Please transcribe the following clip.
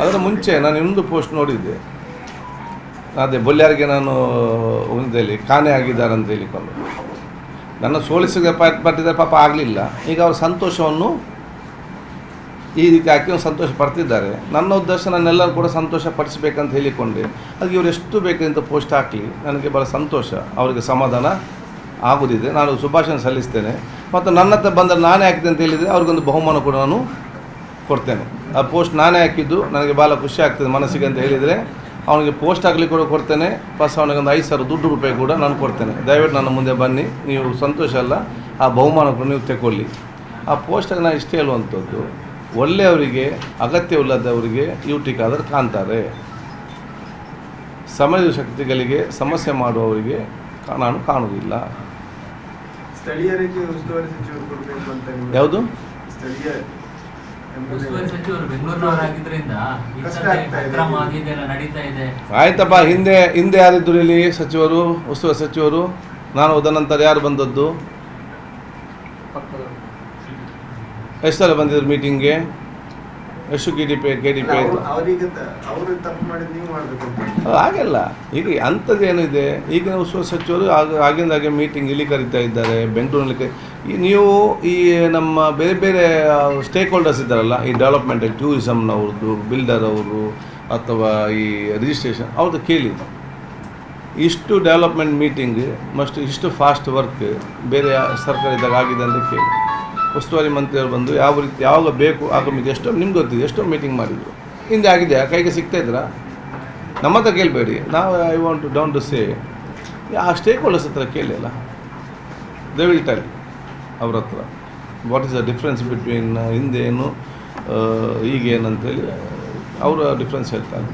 ಅದರ ಮುಂಚೆ ನಾನು ಇನ್ನೊಂದು ಪೋಸ್ಟ್ ನೋಡಿದ್ದೆ. ಅದೇ ಬೊಲ್ಯಾರಿಗೆ ನಾನು ಒಂದಲ್ಲಿ ಕಾಣೆ ಆಗಿದ್ದಾರೆ ಅಂತ ಹೇಳಿಕೊಂಡು. ನನ್ನ ಸೋಲಿಸಿಗೆ ಪಟ್ಟಿದ್ದಾರೆ ಪಾಪ ಆಗಲಿಲ್ಲ. ಈಗ ಅವರ ಸಂತೋಷವನ್ನು ಈ ರೀತಿ ಹಾಕಿ ಸಂತೋಷ ಪಡ್ತಿದ್ದಾರೆ. ನನ್ನ ಉದ್ದೇಶ ನನ್ನೆಲ್ಲರೂ ಕೂಡ ಸಂತೋಷ ಪಡಿಸಬೇಕಂತ ಹೇಳಿಕೊಂಡೆ. ಅದಕ್ಕೆ ಇವರು ಎಷ್ಟು ಬೇಕಂತ ಪೋಸ್ಟ್ ಹಾಕಲಿ, ನನಗೆ ಭಾಳ ಸಂತೋಷ. ಅವರಿಗೆ ಸಮಾಧಾನ ಆಗುದಿದೆ. ನಾನು ಶುಭಾಶಯ ಸಲ್ಲಿಸ್ತೇನೆ. ಮತ್ತು ನನ್ನ ಹತ್ರ ಬಂದರೆ ನಾನೇ ಹಾಕಿದೆ ಅಂತ ಹೇಳಿದರೆ ಅವ್ರಿಗೊಂದು ಬಹುಮಾನ ಕೂಡ ನಾನು ಕೊಡ್ತೇನೆ. ಆ ಪೋಸ್ಟ್ ನಾನೇ ಹಾಕಿದ್ದು ನನಗೆ ಭಾಳ ಖುಷಿ ಆಗ್ತದೆ ಮನಸ್ಸಿಗೆ ಅಂತ ಹೇಳಿದರೆ. ಅವನಿಗೆ ಪೋಸ್ಟ್ ಆಗಲಿ ಕೂಡ ಕೊಡ್ತೇನೆ ಪ್ಲಸ್ ಅವನಿಗೆ ಒಂದು ಐದು ಸಾವಿರ ದುಡ್ಡು ರೂಪಾಯಿ ಕೂಡ ನಾನು ಕೊಡ್ತೇನೆ. ದಯವಿಟ್ಟು ನನ್ನ ಮುಂದೆ ಬನ್ನಿ ನೀವು ಸಂತೋಷ ಅಲ್ಲ ಆ ಬಹುಮಾನ ಕೂಡ ನೀವು ತಗೊಳ್ಳಿ ಆ ಪೋಸ್ಟಾಗಿ ನಾನು ಇಷ್ಟೇ ಹೇಳುವಂಥದ್ದು ಒಳ್ಳೆಯವರಿಗೆ ಅಗತ್ಯವಿಲ್ಲದವರಿಗೆ ಯೂಟಿಕಾದರೂ ಕಾಣ್ತಾರೆ. ಸಮಯ ಶಕ್ತಿಗಳಿಗೆ ಸಮಸ್ಯೆ ಮಾಡುವವರಿಗೆ ನಾನು ಕಾಣುವುದಿಲ್ಲ. ಯಾವುದು? ಆಯ್ತಪ್ಪ, ಹಿಂದೆ ಹಿಂದೆ ಯಾರಿದ್ರು ಇಲ್ಲಿ ಸಚಿವರು, ಉಸ್ತುವಾರಿ ಸಚಿವರು. ನಾನು ಹೋದ ನಂತರ ಯಾರು ಬಂದದ್ದು? ಎಷ್ಟು ಸಲ ಬಂದಿದ್ರು ಮೀಟಿಂಗ್ಗೆ ಎಷ್ಟು K D P. K D P ಆಯಿತು ಹಾಗೆಲ್ಲ. ಈಗ ಅಂಥದ್ದೇನಿದೆ ಈಗಿನ ಉಸ್ತುವಾರಿ ಸಚಿವರು ಆಗ ಆಗಿಂದ ಹಾಗೆ ಮೀಟಿಂಗ್ ಇಲ್ಲಿ ಕರಿತಾ ಇದ್ದಾರೆ ಬೆಂಗಳೂರಿನಲ್ಲಿ ಕರಿ ಈ ನೀವು ಈ ನಮ್ಮ ಬೇರೆ ಬೇರೆ ಸ್ಟೇಕ್ ಹೋಲ್ಡರ್ಸ್ ಇದ್ದಾರಲ್ಲ ಈ ಡೆವಲಪ್ಮೆಂಟ್ ಟೂರಿಸಮ್ನವ್ರದ್ದು ಬಿಲ್ಡರ್ ಅವರು ಅಥವಾ ಈ ರಿಜಿಸ್ಟ್ರೇಷನ್ ಅವ್ರದ್ದು ಕೇಳಿ. ಇಷ್ಟು ಡೆವಲಪ್ಮೆಂಟ್ ಮೀಟಿಂಗ್ ಮಸ್ಟ್ ಇಷ್ಟು ಫಾಸ್ಟ್ ವರ್ಕ್ ಬೇರೆ ಸರ್ಕಾರ ಇದ್ದಾಗ ಆಗಿದೆ ಅಂತ ಕೇಳಿ. ಉಸ್ತುವಾರಿ ಮಂತ್ರಿಯವರು ಬಂದು ಯಾವ ರೀತಿ, ಯಾವಾಗ ಬೇಕು ಆಗ ಕಮಿಟಿ ಎಷ್ಟೋ, ನಿಮ್ಗೆ ಗೊತ್ತಿದೆ, ಎಷ್ಟೋ ಮೀಟಿಂಗ್ ಮಾಡಿದ್ರು. ಹಿಂದೆ ಆಗಿದೆ ಕೈಗೆ ಸಿಗ್ತಾ ಇದ್ರಾ? ನಮ್ಮ ಹತ್ರ ಕೇಳಬೇಡಿ. ನಾವು I want to down to say ಆ ಸ್ಟೇಕ್ ಹೋಲ್ಡರ್ಸ್ ಹತ್ರ ಕೇಳಿ ಅಲ್ಲ? ದೇ ವಿಲ್ ಟೆಲ್ ಅವ್ರ ಹತ್ರ. What is the difference between ಹಿಂದೇನು ಏನು ಈಗ ಅವರು ಅವರ ಡಿಫ್ರೆನ್ಸ್ ಹೇಳ್ತಾರೆ.